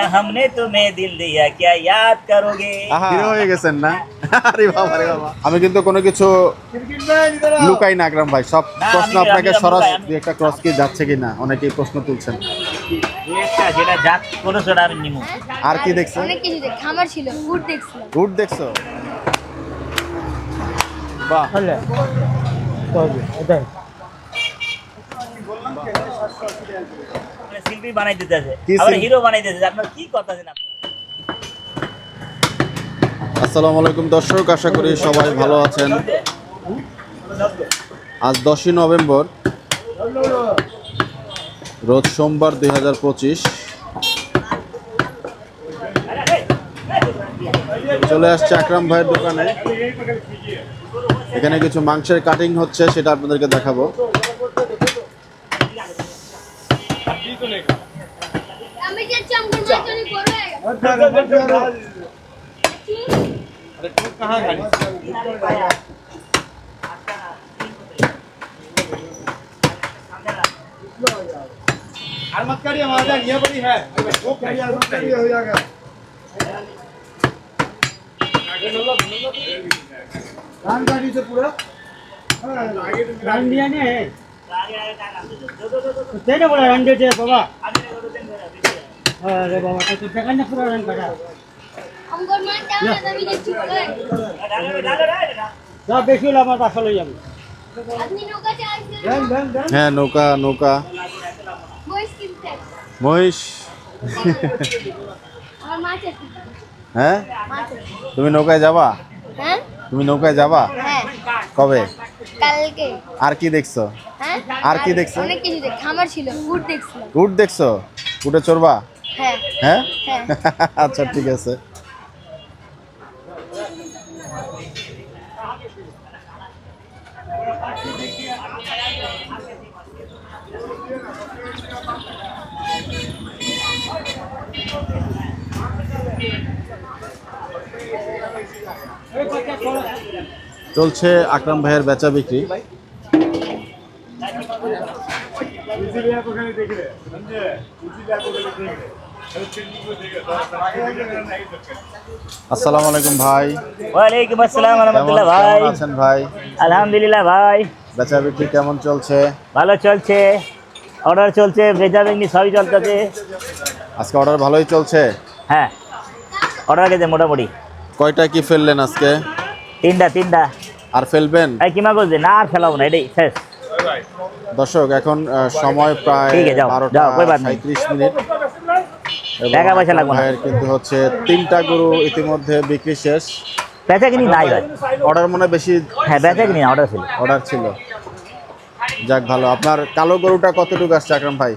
हमने तुम्हें दिल दिया क्या याद करोगे হিরো হয়ে গেছেন না আরে বাবা রে বাবা আমি কিন্তু কোনো কিছু লুকাই না আকরাম ভাই সব না, প্রশ্ন আমি- আপনাকে আমি- সরাস আমি- দুই একটা ক্রস কি যাচ্ছে কিনা অনেকেই প্রশ্ন তুলছেন দু একটা যেটা যাক কোনো সেটা আমি নিমু আর কি দেখছেন অনেক কিছু দেখ খামার ছিল ফুড দেখছিলাম উট দেখছো বাহ মানে শিল্পী বানাই দিতেছে আবার হিরো বানাই দিতেছে আপনার কি কথা আছে আসসালামু আলাইকুম দর্শক আশা করি সবাই ভালো আছেন। আজ দশই নভেম্বর রোজ সোমবার দুই হাজার পঁচিশ। চলে আসছে আকরাম ভাইয়ের দোকানে। এখানে কিছু মাংসের কাটিং হচ্ছে সেটা আপনাদেরকে দেখাবো। अरे मत करिए हमारे यहाँ बड़ी है। वो करिए हो जाएगा कान काटी से पूरा? रंडिया ने है। तेरे बोला रंडिया बाबा। হ্যাঁ নৌকা নৌকা। মহিষ হ্যাঁ? তুমি নৌকায় যাবা? হ্যাঁ? তুমি নৌকায় যাবা? হ্যাঁ। কবে? কালকে। আর কি দেখছ? হ্যাঁ? আর কি দেখছ? অনেক কিছু দেখ খামার ছিল দেখছ উট দেখছ? উটে চড়বা? হ্যাঁ।, হ্যাঁ? হ্যাঁ। আচ্ছা ঠিক আছে। চলছে আকরাম ভাইয়ের বেচা বিক্রি। দেখলে আসসালামু আলাইকুম ভাই। ওয়ালাইকুম আসসালাম আলহামদুলিল্লাহ ভাই। আছেন ভাই? আলহামদুলিল্লাহ ভাই। বেচা বিক্রি কেমন চলছে? ভালো চলছে। অর্ডার চলছে বেচা বিক্রি সবই চলতেছে। আজকে অর্ডার ভালোই চলছে? হ্যাঁ অর্ডার গেছে মোটামুটি। কয়টা কি ফেললেন আজকে? তিনটা তিনটা। আর ফেলবেন? কিমা করছে না আর ফেলাবো না এটাই শেষ। দর্শক এখন সময় প্রায় বারোটা সাঁত্রিশ মিনিট। টাকা পয়সা লাগবে না। কিন্তু হচ্ছে তিনটা গরু ইতিমধ্যে বিক্রি শেষ। বেচা কিনি নাই ভাই। অর্ডার মনে বেশি হ্যাঁ বেচা কিনি অর্ডার ছিল। অর্ডার ছিল। যাক ভালো। আপনার কালো গরুটা কতটুকু আসছে আকরাম ভাই?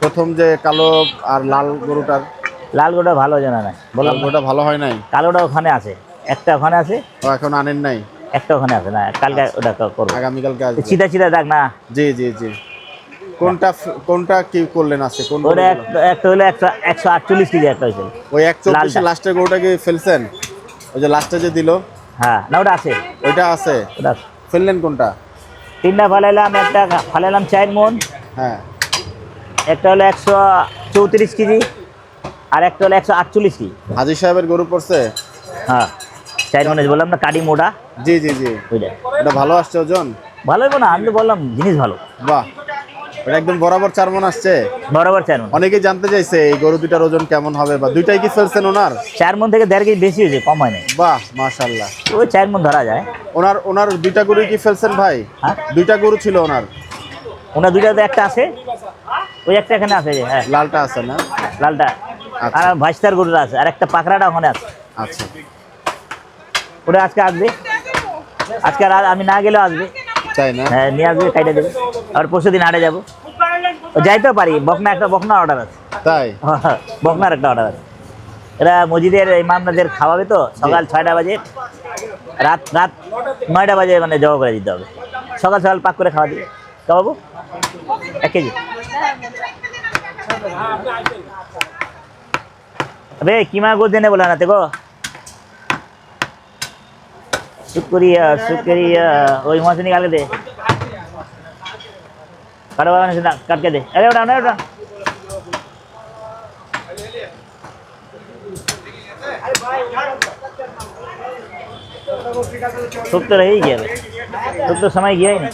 প্রথম যে কালো আর লাল গরুটার। লাল গোটা ভালো জানা নাই। লাল গরুটা ভালো হয় নাই? কালোটা ওখানে আছে। একটা ওখানে আছে। ও এখন আনেন নাই? একটা ওখানে আছে না কালকে ওটা করব। আগামীকালকে আসবে। চিতা চিতা দেখ না। জি জি জি। কোনটা কোনটা কি করলেন আছে? কোন ওটা একটা একটা হলো একশো একশো আটচল্লিশ কেজি একটা হয়েছে। ওই এক চব্বিশে লালটা। লাস্টের গরুটা কি ফেলছেন? ওই যে লাস্টে যে দিল? হ্যাঁ না ওটা আছে। ওইটা আছে? ফেললেন কোনটা? তিনটা ফালাইলাম একটা ফালাইলাম চার মন। হ্যাঁ। একটা হলো একশো চৌত্রিশ কেজি আর একটা হলো একশো আটচল্লিশ কেজি। হাজি সাহেবের গরু পড়ছে? হ্যাঁ চার মনে বললাম না কাটি মোটা। জি জি জি। ওইটা। ভালো আসছে ওজন? ভালো হইবো না আমি তো বললাম জিনিস ভালো। বাহ। এটা একদম বরাবর চার মন আসছে। বরাবর চার মন অনেকেই জানতে চাইছে এই গরু দুটার ওজন কেমন হবে বা দুইটাই কি ফেলছেন ওনার? চার মন থেকে দেড় কেজি বেশি হয়েছে কম হয় নাই বাহ মাশাল্লাহ ওই চার মন ধরা যায়। ওনার ওনার দুইটা গরু কি ফেলছেন ভাই? হ্যাঁ। দুইটা গরু ছিল ওনার। ওনার দুইটাতে একটা আছে। ওই একটা এখানে আছে হ্যাঁ। লালটা আছে না? লালটা। আচ্ছা। আর ভাইস্তার গরুটা আছে আর একটা পাকড়াটা ওখানে আছে। আচ্ছা। ওটা আজকে আসবে। আজকে আর আমি না গেলেও আসবে। তাই না? হ্যাঁ নিয়ে আসবে কাইটে দেবে। আর পরশু দিন হাটে যাব। যাইতে পারি বকনা একটা বকনা অর্ডার আছে। তাই? বকনার একটা অর্ডার আছে। এরা মসজিদের ইমামদের খাওয়াবে তো সকাল ছয়টা বাজে। রাত রাত নয়টা বাজে মানে জবা করে দিতে হবে। সকাল সকাল পাক করে খাওয়া দিবে। খাওয়াবো এক কেজি। আবে কিমা গো দেনে বলা না দেখো শুক্রিয়া শুক্রিয়া। ওই মাছ নিকালে দে। काटो वाला नहीं सीधा काट के दे अरे उड़ा नहीं उड़ा सुख तो रह ही गया भाई सुख तो समय गया ही नहीं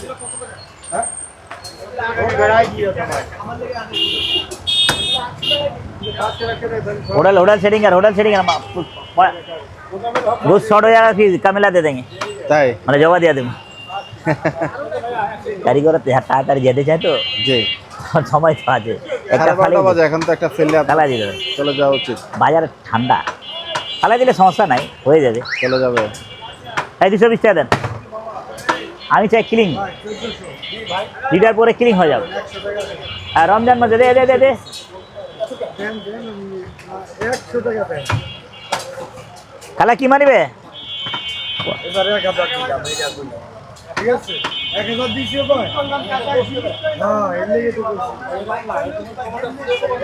होटल होटल सेटिंग कर होटल सेटिंग कर बहुत शॉर्ट हो जाएगा फिर कम दे देंगे? मैंने जवाब दिया तुम দেবো কারিগর তাড়াতাড়ি যেতে চায় তো। জি। সময় তো আছে। একটা সাড়ে বাজে এখন তো একটা ফেললে ফালা দিতে হবে চলে যাওয়া উচিত। বাজার ঠান্ডা। ফালা দিলে সমস্যা নাই হয়ে যাবে। চলে যাবে। এই দুশো বিশ টাকা দেন। আমি চাই ক্লিং লিটার পরে ক্লিং হয়ে যাবে। আর রমজান মাসে দে দে দে দে। খালা কি মারিবে ঠিক আছে? এক হাজার দিছি ভাই হ্যাঁ এর লেগে তো বলছি।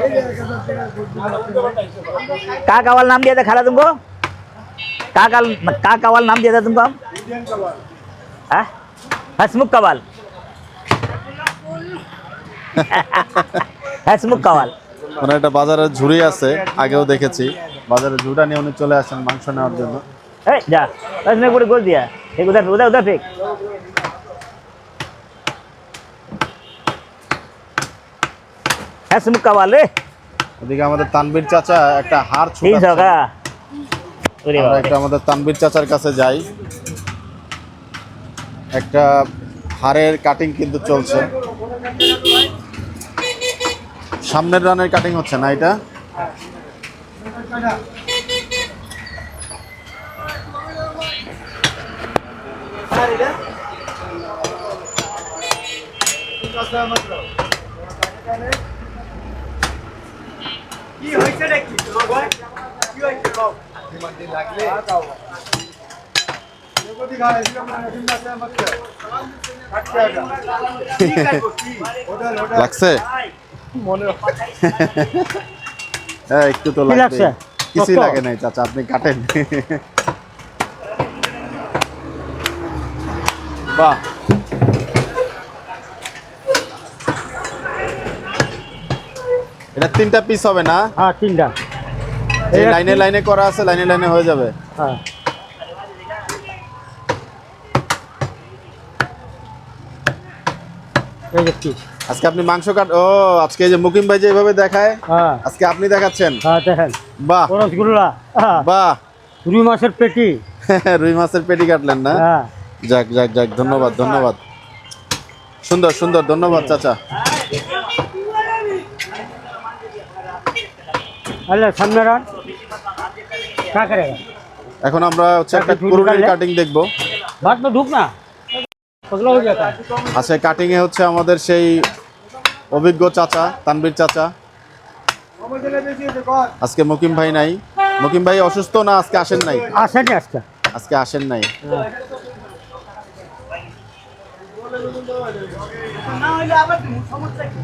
এই যে এক হাজার টাকা का कावाल नाम दिया था खाला तुमको का काल का कावाल नाम दिया था तुमको हम ইন্ডিয়ান কালার हाँ? हसमुख कवाल हसमुख कवाल মানে একটা বাজারে ঝুড়ি আছে আগেও দেখেছি বাজারে ঝুড়া নিয়ে উনি চলে আসেন মাংস নেওয়ার জন্য ए, जा उसने पूरी गोल दिया एक उधर उधर उधर फेंक হাসমুখ কাবালে ওদিকে আমাদের তানবীর চাচা একটা হার ছুটাচ্ছে আমরা একটা আমাদের তানবীর চাচার কাছে যাই। একটা হারের কাটিং কিন্তু চলছে। সামনের রানের কাটিং হচ্ছে না এটা? মাত্র কি হয়েছে নাকি? তোমার কি হয়েছে বাবু লাগলে লাগছে? হ্যাঁ একটু তো লাগছে? কিছুই লাগে নাই চাচা আপনি কাটেন। বাহ। এটা তিনটা পিস হবে না? হ্যাঁ তিনটা। এই লাইনে লাইনে করা আছে লাইনে লাইনে হয়ে যাবে। হ্যাঁ। এই যে piece। আজকে আপনি মাংস কাট ও আজকে এই যে মুকিম ভাই যে এইভাবে দেখায় হ্যাঁ। আজকে আপনি দেখাচ্ছেন? হ্যাঁ দেখেন। বাহ। রসগোল্লা হ্যাঁ। বাহ। রুই মাছের পেটি। রুই মাছের পেটি কাটলেন না? হ্যাঁ। যাক যাক যাক ধন্যবাদ ধন্যবাদ। সুন্দর সুন্দর ধন্যবাদ চাচা। হ্যালো সামনে রান। এখন আমরা হচ্ছে একটা পুরোনো কাটিং দেখব। ভাত না ঢুক না। কাটিং কাটিংয়ে আচ্ছা, হচ্ছে আমাদের সেই অভিজ্ঞ চাচা তানবীর চাচা। আজকে মুকিম ভাই নাই। মুকিম ভাই অসুস্থ না আজকে আসেন নাই? আসেনি আজকে। আজকে আসেন নাই। না আবার সমস্যা কি?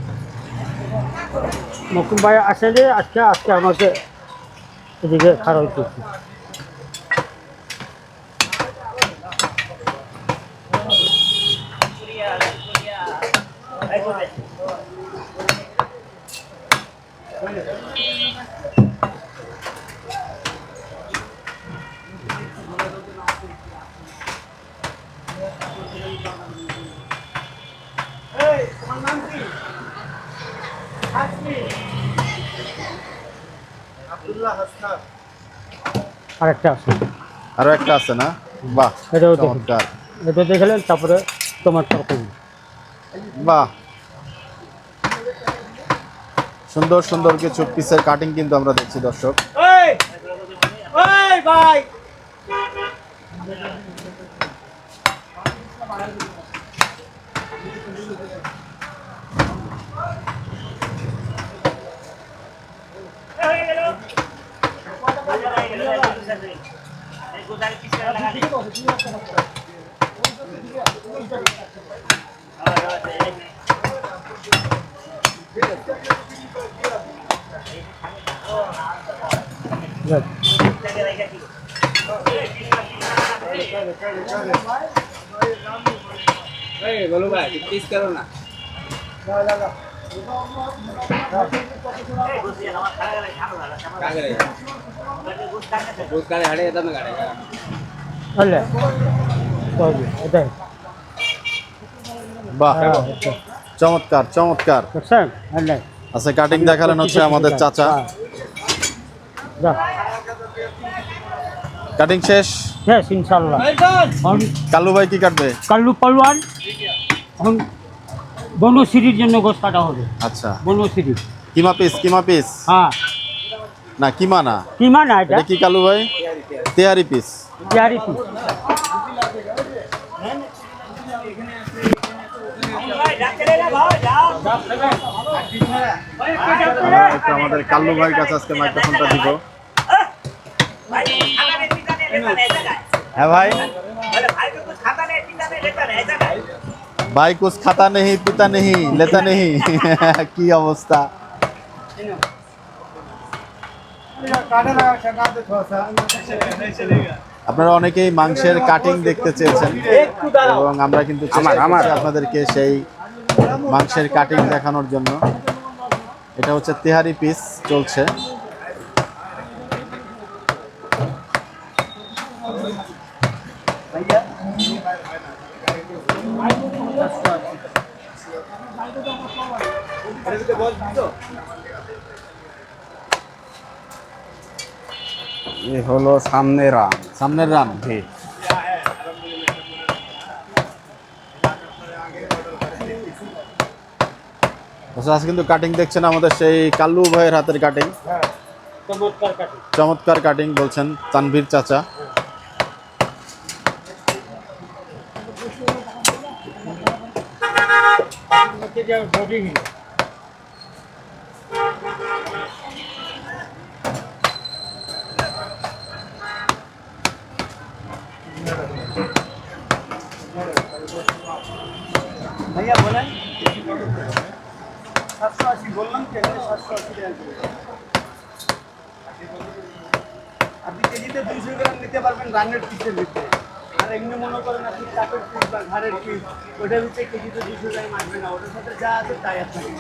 মকুম ভাই আসেনি আজকে আজকে আমাকে এদিকে খারাপ করছে আরেকটা আছে। আরও একটা আছে না? বাহ এটাও দেখুন। চমৎকার। এটা দেখলেন তারপরে তোমার তরকারি বাহ। সুন্দর সুন্দর কিছু পিসের কাটিং কিন্তু আমরা দেখছি দর্শক। ভাই। Hey, bolu bhai, please karo na. Lagao, lagao. বাহ হ্যাঁ। চমৎকার চমৎকার আচ্ছা কাটিং দেখালেন হচ্ছে আমাদের চাচা। কাটিং শেষ শেষ ইনশাল্লাহ এখন কালু ভাই কি কাটবে কালু পালওয়ান এখন বনশ্রীর জন্য গোস কাটা হবে। আচ্ছা। Banasree. Keema piece keema piece? হ্যাঁ। না কিমা না। কি মানে এটা। কি কালু ভাই? তেহারি পিস। পেয়ারি পিস। আমাদের কাল্লু ভাইয়ের কাছে আজকে মাইক্রোফোনটা দিব। হ্যাঁ ভাই। ভাই কুছ খাতা নেই পিতা নেই লেতা নেই। কি অবস্থা? আপনারা অনেকেই মাংসের কাটিং দেখতে চেয়েছেন এবং আমরা কিন্তু আপনাদেরকে সেই মাংসের কাটিং দেখানোর জন্য। এটা হচ্ছে তেহারি পিস চলছে। সামনে রাম সামনের রান আচ্ছা, আজকে কিন্তু কাটিং দেখছেন আমাদের সেই কাল্লু ভাইয়ের হাতের কাটিং চমৎকার কাটিং বলছেন তানভীর চাচা। দুইশো নিতে পারবেন রানের পিসের ভিতরে। আর এমনি মনে করেন আপনি চাপের পিস বা ঘাড়ের পিস ওটার ভিতরে কেজিতে দুশো গ্রাম আসবে না ওটার সাথে যা আছে তাই আপনাকে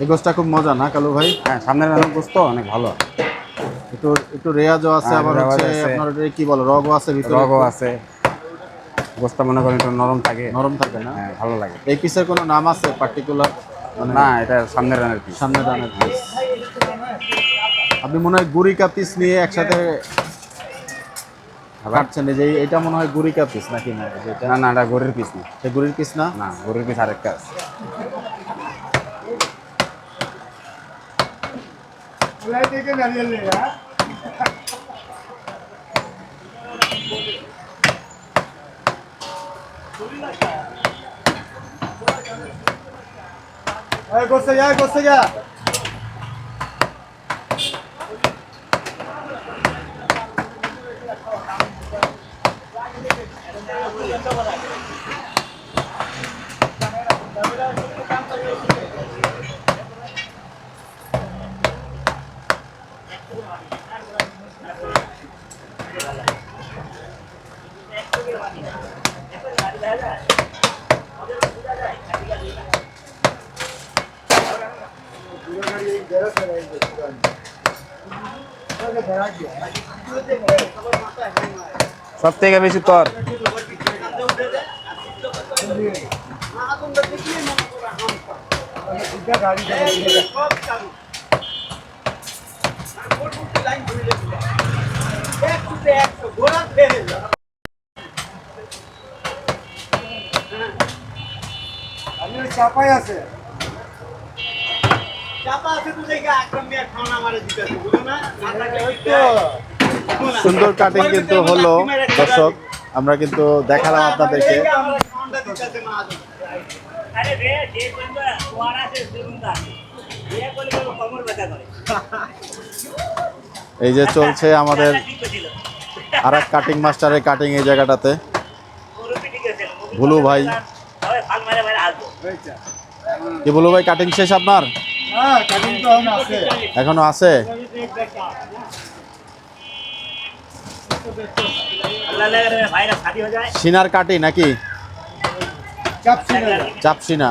এই গোছটা খুব মজা না কালু ভাই? হ্যাঁ সামনের গোস্ত অনেক ভালো। একটু একটু রেয়াজও আছে হ্যাঁ, আবার হচ্ছে আপনার কি বলো রগও আছে ভিতরে রগও আছে। গোস্ত মনে করেন একটু নরম থাকে। নরম থাকে না? হ্যাঁ ভালো লাগে। এই পিসের কোনো নাম আছে পার্টিকুলার মানে না এটা সামনের রানের পিস সামনে রানের পিস আপনি মনে হয় গুরিকা পিস নিয়ে একসাথে কাটছেন যে এটা মনে হয় গুরিকা পিস নাকি না? না না এটা গরুর পিস না। এটা গুরির পিস না? না গরুর পিস আরেকটা আছে। Aí, consegue, aí, consegue. সব থেকে বেশি তোর गाड़ी চাপাই আছে চাপা আছে তো দেখে আক্রম মিয়া খাওয়া আমারে দিতেছে বুঝো না সুন্দর কাটিং কিন্তু হলো। দর্শক আমরা কিন্তু দেখালাম আপনাদেরকে। এই যে চলছে আমাদের আর এক কাটিং মাস্টারের কাটিং এই জায়গাটাতে। ভুলু ভাই। কি বলব ভাই কাটিং শেষ আপনার? হ্যাঁ এখনও আছে? সিনার কাটি নাকি चप सीने চাপসিনা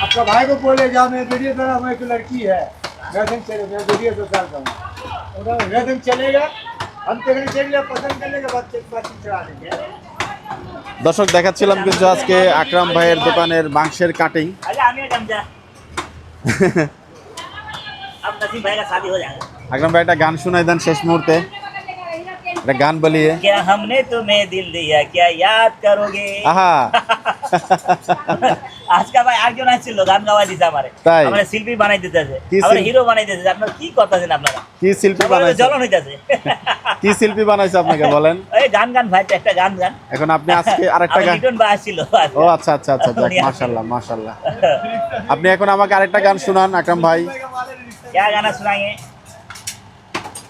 आपका भाई को बोले जा मैं वीडियो बना मैं एक लड़की है वैसे चले मैं वीडियो से डालता हूँ उधर वैसे चलेगा हम तेरे देख लिया पसंद करने के बाद एक बार चढ़ा देंगे দর্শক দেখাচ্ছিলাম কিন্তু আজকে আকরাম ভাইয়ের দোকানের মাংসের কাটিং আকরাম ভাই একটা গান শোনাই দেন শেষ মুহূর্তে একটা গান বলিয়ে क्या हमने तुम्हें दिल दिया क्या याद करोगे আহা আজকে ভাই একজন আসছিল গান গাওয়া দিতে আমারে তাই? আমরা শিল্পী বানাই দিতেছে কি আমরা শিল্পী? হিরো বানাই দিতেছে আপনারা কি করতেছেন আপনারা কি শিল্পী সবার বানাইছে জ্বলন হইতাছে কি শিল্পী বানাইছে আপনাকে বলেন এই গান গান ভাই একটা গান গান এখন আপনি আজকে আরেকটা আমার গান লিটন ভাই আসছিল আজকে। ও আচ্ছা আচ্ছা আচ্ছা যাক উনি আসছেন। মাশাল্লাহ মাশাল্লাহ আপনি এখন আমাকে আরেকটা গান শুনান আকরাম ভাই क्या गाना सुनाएंगे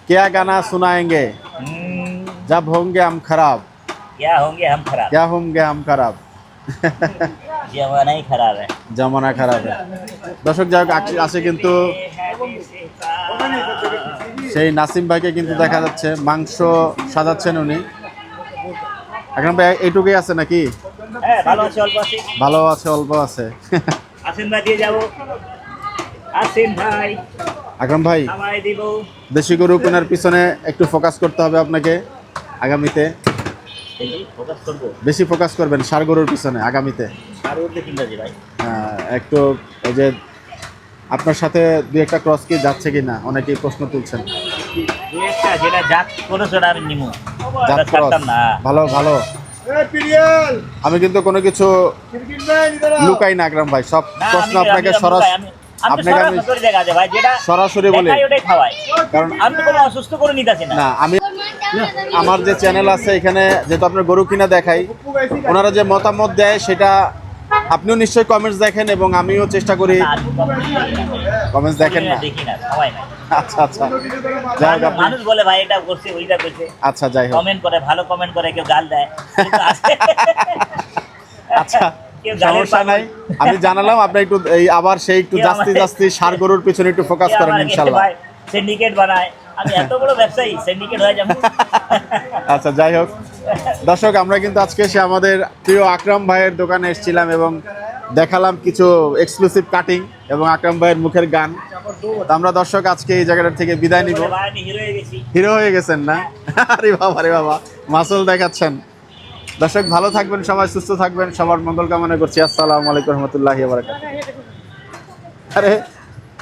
क्या गाना सुनाएंगे हम्म, जब होंगे हम खराब क्या होंगे हम खराब क्या होंगे हम खराब जमाना ही खराब है জামানা খারাপ দর্শক যাই হোক আজ- আছে কিন্তু সেই নাসিম ভাইকে কিন্তু দেখা যাচ্ছে মাংস সাজাচ্ছেন উনি আকরাম ভাই এইটুকুই আছে নাকি হ্যাঁ ভালো আছে অল্প আছে ভালো আছে অল্প আছে আসেন ভাই দিয়ে যাবো আসেন ভাই আগাম ভাই দেশি গরু কেনার পিছনে একটু ফোকাস করতে হবে আপনাকে আগামীতে। বেশি ফোকাস করবেন সার গরুর পিছনে আগামীতে। হ্যাঁ একটু এই যে আপনার সাথে দু একটা ক্রস কি যাচ্ছে কি না? অনেকেই প্রশ্ন তুলছেন। ভালো ভালো। আমি কিন্তু কোনো কিছু লুকাই না আকরাম ভাই। সব প্রশ্ন আপনাকে সরাসরি আমার যে চ্যানেল আছে এখানে যেহেতু আপনার গরু কিনা দেখাই ওনারা যে মতামত দেয় সেটা আপনিও নিশ্চয়ই কমেন্টস দেখেন এবং আমিও চেষ্টা করি কমেন্টস দেখেন না। আচ্ছা আচ্ছা। যাই হোক মানুষ বলে কমেন্ট আচ্ছা, করে আচ্ছা। সমস্যা। নাই আমি জানালাম আপনি একটু এই আবার সেই একটু জাস্তি জাস্তি সার গরুর পিছনে একটু ফোকাস করেন ভাই সিন্ডিকেট বানায় আমি এত বড় ব্যবসায়ী সিন্ডিকেট হয়ে যাব আচ্ছা যাই হোক দর্শক আমরা কিন্তু আজকে এসে আমাদের প্রিয় আকরাম ভাইয়ের দোকানে এসেছিলাম এবং দেখালাম কিছু এক্সক্লুসিভ কাটিং এবং আকরাম ভাইয়ের মুখের গান আমরা দর্শক আজকে এই জায়গাটা থেকে বিদায় নিব হিরো হয়ে হিরো হয়ে গেছেন না আরে বাবা আরে বাবা মাসুল দেখাচ্ছেন দর্শক ভালো থাকবেন সবাই সুস্থ থাকবেন সবার মঙ্গল কামনা করছি। আসসালামু আলাইকুম রহমতুল্লাহ আরে